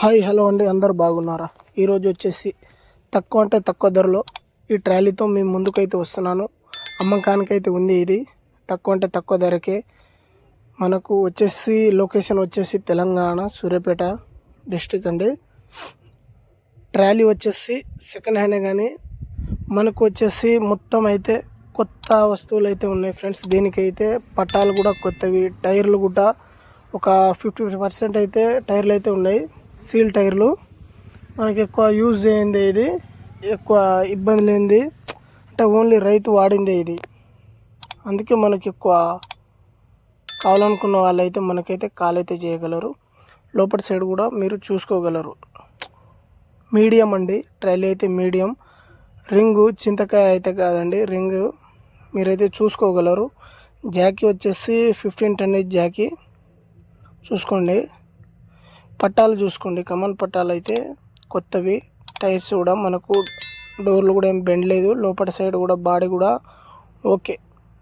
Hi hello అండి. అందరు బాగున్నారా? ఈరోజు వచ్చేసి తక్కువ అంటే తక్కువ ధరలో ఈ ట్రాలీతో మేము ముందుకైతే వస్తున్నాను. అమ్మకానికైతే ఉంది ఇది. తక్కువ అంటే తక్కువ ధరకే. మనకు వచ్చేసి లొకేషన్ వచ్చేసి తెలంగాణ సూర్యాపేట డిస్టిక్ అండి. ట్రాలీ వచ్చేసి సెకండ్ హ్యాండే కానీ మనకు వచ్చేసి మొత్తం అయితే కొత్త వస్తువులు అయితే ఉన్నాయి ఫ్రెండ్స్. దీనికైతే పట్టాలు కూడా కొత్తవి టైర్లు కూడా ఒక ఫిఫ్టీ పర్సెంట్ అయితే టైర్లు అయితే ఉన్నాయి. సీల్ టైర్లు. మనకి ఎక్కువ యూజ్ అయింది ఇది. ఎక్కువ ఇబ్బంది లేనిది. అంటే ఓన్లీ రైతు వాడిందే ఇది. అందుకే మనకి ఎక్కువ కావాలనుకున్న వాళ్ళైతే మనకైతే కాల్ అయితే చేయగలరు. లోపల సైడ్ కూడా మీరు చూసుకోగలరు. మీడియం అండి. ట్రైల్ అయితే మీడియం. రింగు చింతకాయ అయితే కాదండి. రింగు మీరైతే చూసుకోగలరు. జాకీ వచ్చేసి ఫిఫ్టీన్ టన్నేజ్ జాకీ. చూసుకోండి. పట్టాలు చూసుకోండి. కమన్ పట్టాలు అయితే కొత్తవి. టైర్స్ కూడా మనకు డోర్లు కూడా ఏం బెండ్ లేదు. లోపల సైడ్ కూడా బాడీ కూడా ఓకే.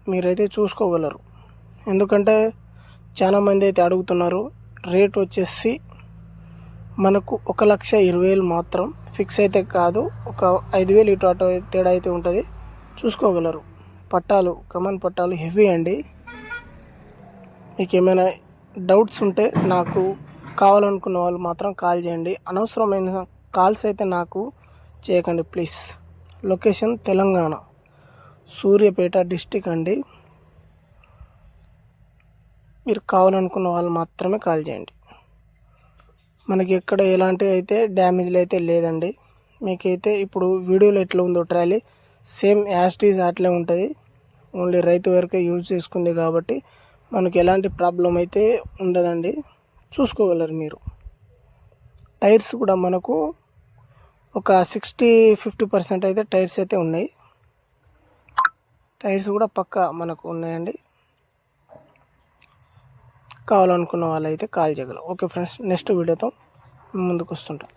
మీరైతే చూసుకోగలరు. ఎందుకంటే చాలామంది అయితే అడుగుతున్నారు. రేట్ వచ్చేసి మనకు ఒక లక్ష ఇరవై వేలు మాత్రం ఫిక్స్ అయితే కాదు. ఒక ఐదు వేలు ఇటు అటు తేడా అయితే ఉంటుంది. చూసుకోగలరు. పట్టాలు కమన్ పట్టాలు హెవీ అండి. మీకు ఏమైనా డౌట్స్ ఉంటే నాకు కావాలనుకున్న వాళ్ళు మాత్రం కాల్ చేయండి. అనవసరమైన కాల్స్ అయితే నాకు చేయకండి please. Location Telangana Suryapet district అండి. మీరు కావాలనుకున్న వాళ్ళు మాత్రమే కాల్ చేయండి. మనకి ఎక్కడ ఎలాంటి అయితే డ్యామేజ్లు అయితే లేదండి. మీకైతే ఇప్పుడు వీడియోలో ఎట్లా ఉందో ట్రాలీ సేమ్ యాస్టీస్ అట్లే ఉంటుంది. ఓన్లీ రైతు వరకే యూజ్ చేసుకుంది కాబట్టి మనకి ఎలాంటి ప్రాబ్లం అయితే ఉండదండి. చూసుకోగలరు మీరు. టైర్స్ కూడా మనకు ఒక సిక్స్టీ ఫిఫ్టీ పర్సెంట్ అయితే టైర్స్ అయితే ఉన్నాయి. టైర్స్ కూడా పక్క మనకు ఉన్నాయండి. కావాలనుకున్న వాళ్ళు అయితే కాల్ చేయగలరు. ఓకే ఫ్రెండ్స్ నెక్స్ట్ వీడియోతో ముందుకు వస్తుంటాం